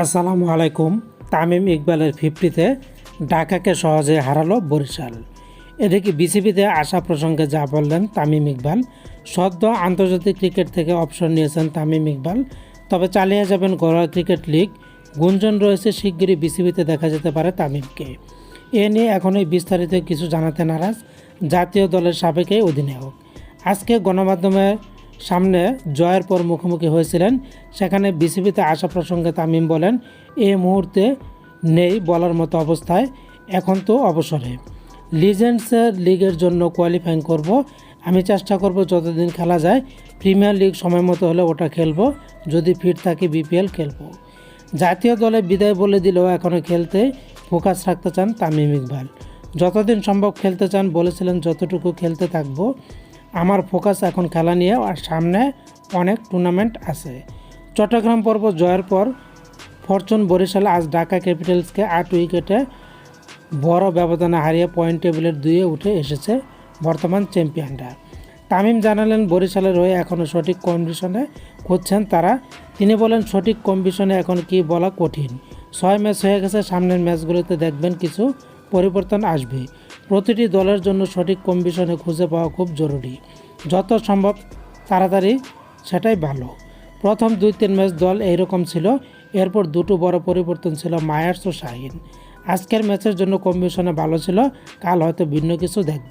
আসসালামু আলাইকুম, তামিম ইকবালের ফিফটিতে ঢাকাকে সহজে হারালো বরিশাল। এদিকে বিসিবিতে আসা প্রসঙ্গে যা বললেন তামিম ইকবাল, সদ্য আন্তর্জাতিক ক্রিকেট থেকে অবসর নিয়েছেন তামিম ইকবাল, তবে চালিয়ে যাবেন ঘরোয়া ক্রিকেট লিগ, গুঞ্জন রয়েছে শিগগিরই বিসিবিতে দেখা যেতে পারে তামিমকে। এ নিয়ে এখনই বিস্তারিত কিছু জানাতে নারাজ জাতীয় দলের সাবেক অধিনায়ক। আজকে গণমাধ্যমের সামনে জয়ের পর মুখোমুখি হয়েছিলেন। সেখানে বিসিবিতে আসা প্রসঙ্গে তামিম বলেন এই মুহূর্তে নেই বলার মতো অবস্থায়, এখন তো অবসরে। লিজেন্ডসের লিগের জন্য কোয়ালিফাইং করব। আমি চেষ্টা করব যতদিন খেলা যায়, প্রিমিয়ার লিগ সময় মতো হলে ওটা খেলব, যদি ফিট থাকি বিপিএল খেলব। জাতীয় দলে বিদায় বলে দিলেও এখনও খেলতে ফোকাস রাখতে চান তামিম ইকবাল। যতদিন সম্ভব খেলতে চান, বলেছিলেন যতটুকু খেলতে থাকব আমার ফোকাস এখন খেলা নিয়ে আর সামনে অনেক টুর্নামেন্ট আছে। চট্টগ্রাম পর্ব জয়ের পর ফরচুন বরিশাল আজ ঢাকা ক্যাপিটালসকে আট উইকেটে বড় ব্যবধানে হারিয়ে পয়েন্ট টেবিলের দুইয়ে উঠে এসেছে বর্তমান চ্যাম্পিয়নরা তামিম জানালেন, বরিশালের হয়ে এখনও সঠিক কন্ডিশনে খুঁজছেন তারা। তিনি বলেন, সঠিক কন্ডিশনে এখন কি বলা কঠিন? ছয় ম্যাচ হয়ে গেছে, সামনের ম্যাচগুলোতে দেখবেন কিছু পরিবর্তন আসবে। প্রতিটি দলের জন্য সঠিক কম্বিশনে খুঁজে পাওয়া খুব জরুরি। যত সম্ভব তাড়াতাড়ি সেটাই ভালো। প্রথম দুই তিন ম্যাচ দল এইরকম ছিল, এরপর দুটো বড় পরিবর্তন ছিল মায়ার্স ও শাহিন। আজকের ম্যাচের জন্য কম্বিশনে ভালো ছিল, কাল হয়তো ভিন্ন কিছু দেখবে।